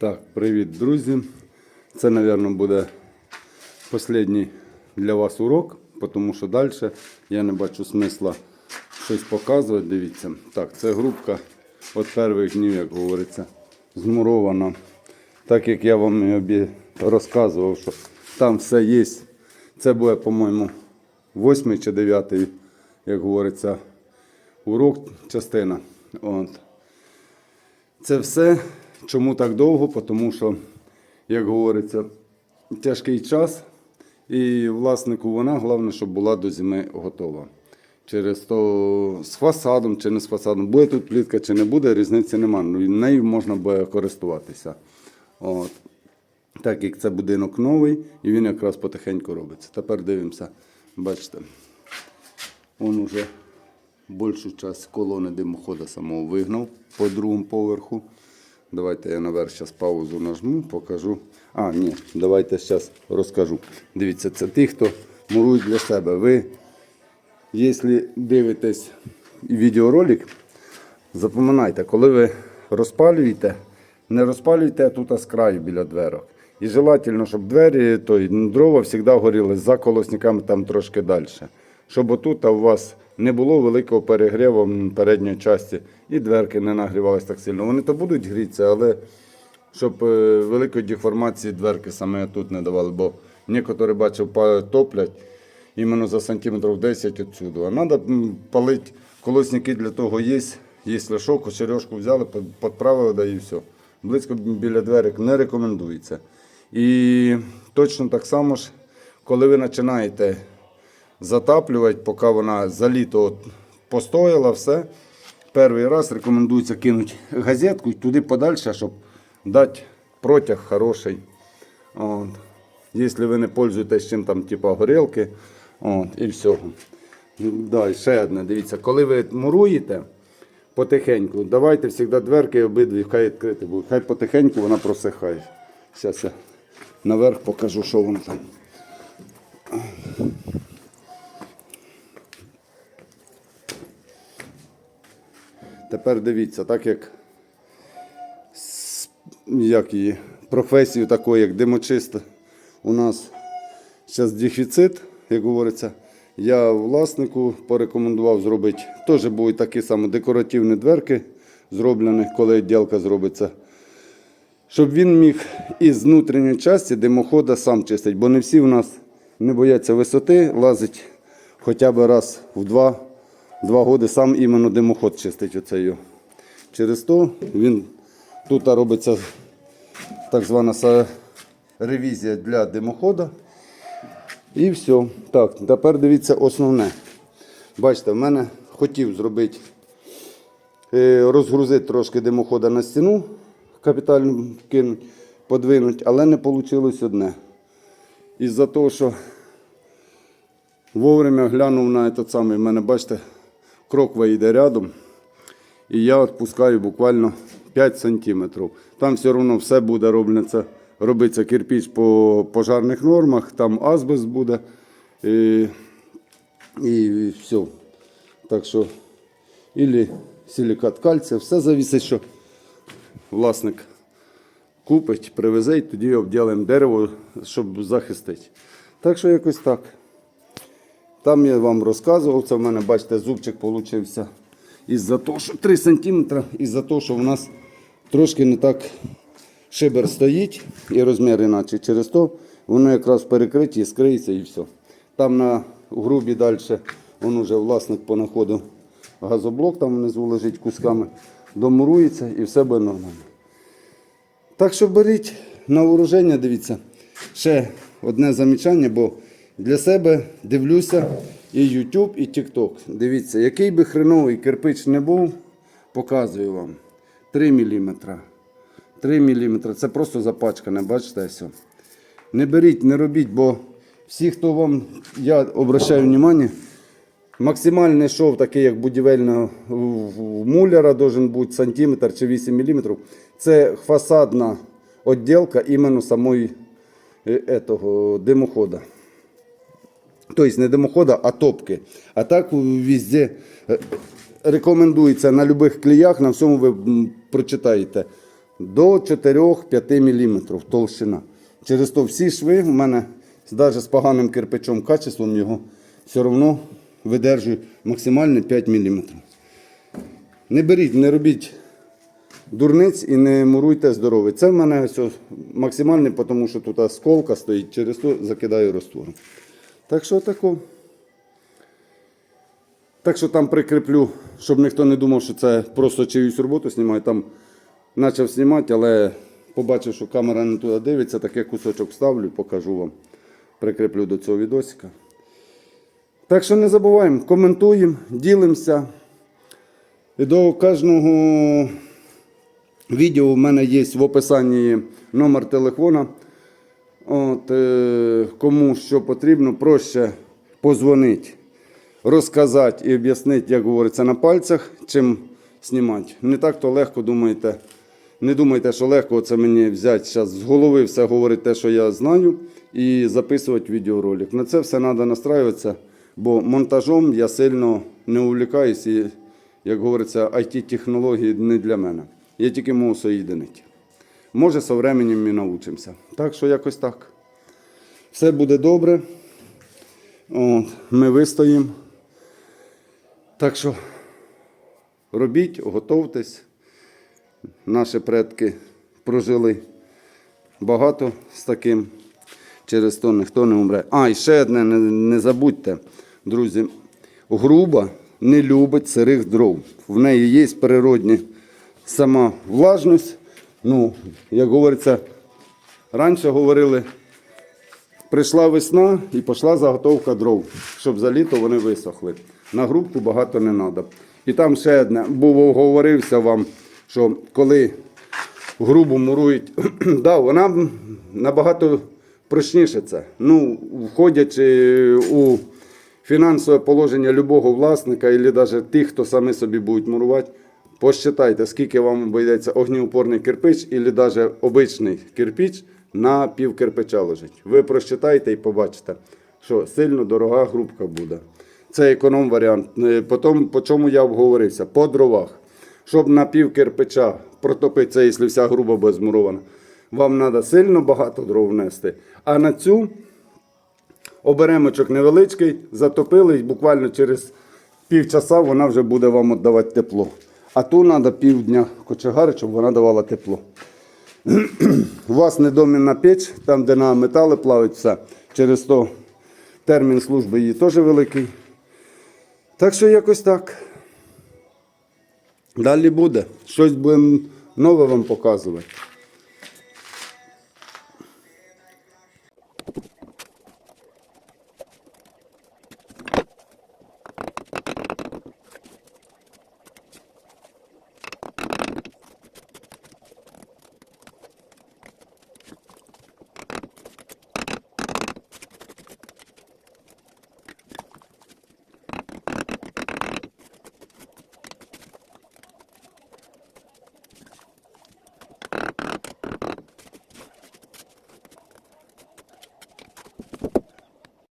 Так, привіт, друзі. Це, мабуть, буде останній для вас урок, тому що далі я не бачу смисла щось показувати. Дивіться. Так, це групка від перших днів, як говориться, змурована. Так як я вам і розказував, що там все є. Це буде, по-моєму, восьмий чи дев'ятий, як говориться, урок, частина. От. Це все. Чому так довго? Тому що, як говориться, тяжкий час, і власнику вона головне, щоб була до зими готова. Через то з фасадом чи не з фасадом, буде тут плітка чи не буде, різниці немає. Ну, нею можна буде користуватися. От. Так як це будинок новий, і він якраз потихеньку робиться. Тепер дивимося, бачите, він уже більшу частину колони димохода самого вигнав по другому поверху. Давайте я наверх зараз паузу нажму, покажу. А, ні, давайте зараз розкажу. Дивіться, це ті, хто мурують для себе. Ви, якщо дивитесь відеоролик, запам'ятайте, коли ви розпалюєте, не розпалюйте тут з краю біля дверок. І желательно, щоб двері, ну, дрова завжди горіли за колосниками там трошки далі. Щоб отут у вас не було великого перегріву передньої частини і дверки не нагрівалися так сильно. Вони то будуть грітися, але щоб е, великої деформації дверки саме тут не давали. Бо некоторі бачив, топлять іменно за сантиметрів 10 відсюди. А треба палити колосники для того є. Якщо що, кочережку взяли, підправили, да і все. Близько біля дверок не рекомендується. І точно так само ж, коли ви починаєте затаплювати, поки вона за літо постояла, все. Перший раз рекомендується кинути газетку туди подальше, щоб дати протяг хороший. От. Якщо ви не пользуєтесь чим там, типу горілки, от, і всього. Да, і ще одне, дивіться, коли ви муруєте потихеньку, давайте завжди дверки обидві, хай відкриті будуть. Хай потихеньку вона просихає. Зараз я наверх покажу, що воно там. Тепер дивіться, так як, як її, професію таку, як димочист, у нас зараз дефіцит, як говориться. Я власнику порекомендував зробити, теж будуть такі самі декоративні дверки зроблені, коли відділка зробиться. Щоб він міг із внутрішньої частини димохода сам чистити, бо не всі в нас не бояться висоти, лазить хоча б раз в два, два роки сам іменно димоход чистить його. Через то він тут робиться так звана ревізія для димохода. І все. Так, тепер дивіться основне. Бачите, в мене хотів зробити, е, розгрузити трошки димохода на стіну, капітально кинуть, подвинуть, але не вийшло одне. Із-за того, що вовремя глянув на этот самий, в мене, бачите, кроква йде рядом. І я відпускаю буквально 5 сантиметрів. Там все одно все буде робиться, робиться кирпіч по пожарних нормах, там азбест буде. І, і все. Так що, ілі силікат кальція, все завісить, що власник купить, привезе і тоді обділимо дерево, щоб захистити. Так що якось так. Там я вам розказував, це в мене, бачите, зубчик получився. Із-за того, що 3 см, із-за того, що в нас трошки не так шибер стоїть і розмір іначе. Через то воно якраз в перекритті скриється і все. Там на грубі далі він уже власник понаходив газоблок, там внизу лежить кусками, домурується і все буде нормально. Так що беріть на вооруження, дивіться. Ще одне замічання, бо для себе дивлюся і YouTube, і TikTok. Дивіться, який би хреновий кирпич не був, показую вам. 3 мм. 3 мм. Це просто запачкане, бачите, все. Не беріть, не робіть, бо всі, хто вам, я обращаю увагу, Максимальний шов, такий як будівельного муляра, должен бути сантиметр чи 8 мм. Це фасадна відділка іменно самої етого, димохода. Тобто не димохода, а топки. А так везде е, рекомендується на будь-яких кліях, на всьому ви прочитаєте. до 4-5 мм толщина. Через то всі шви в мене навіть з поганим кирпичом качеством його все одно видержує максимально 5 мм. Не беріть, не робіть дурниць і не муруйте здоровий. Це в мене все максимальний, тому що тут сколка стоїть, через то закидаю роствором. Так що тако. Так що там прикріплю, щоб ніхто не думав, що це просто чиюсь роботу знімаю. Там почав знімати, але побачив, що камера не туди дивиться, таке кусочок вставлю, покажу вам. Прикріплю до цього відосика. Так що не забуваємо, коментуємо, ділимося. І до кожного відео в мене є в описанні номер телефона. От, е, кому що потрібно, проще позвонити, розказати і об'яснити, як говориться, на пальцях, чим знімати. Не так то легко думаєте. Не думайте, що легко це мені взяти зараз з голови, все говорити те, що я знаю, і записувати відеоролик. На це все треба настраюватися, бо монтажом я сильно не увлікаюсь і, як говориться, IT-технології не для мене. Я тільки можу соєдинити. Може, со временем ми навчимося. Так що якось так. Все буде добре. От, ми вистоїмо. Так що робіть, готовтесь. Наші предки прожили багато з таким. Через то ніхто не умре. А, і ще одне, не, не забудьте, друзі, груба не любить сирих дров. В неї є природні сама влажність. Ну, як говориться, раніше говорили, прийшла весна і пішла заготовка дров, щоб за літо вони висохли. На грубку багато не треба. І там ще одне, був говорився вам, що коли грубу мурують, да, вона набагато прочніше це. Ну, входячи у фінансове положення любого власника, або навіть тих, хто самі собі будуть мурувати, посчитайте, скільки вам обійдеться огнеупорний кирпич, або навіть обичний кирпич на пів кирпича лежить. Ви просчитайте і побачите, що сильно дорога грубка буде. Це економ варіант. Е, Потім, по чому я обговорився? По дровах. Щоб на пів кирпича протопитися, якщо вся груба буде змурована, вам треба сильно багато дров внести. А на цю оберемочок невеличкий, затопили і буквально через півчаса вона вже буде вам віддавати тепло. А ту треба півдня кочегари, щоб вона давала тепло. У вас недомінна піч, там, де на метали плавить все. Через то термін служби її теж великий. Так що якось так. Далі буде. Щось будемо нове вам показувати.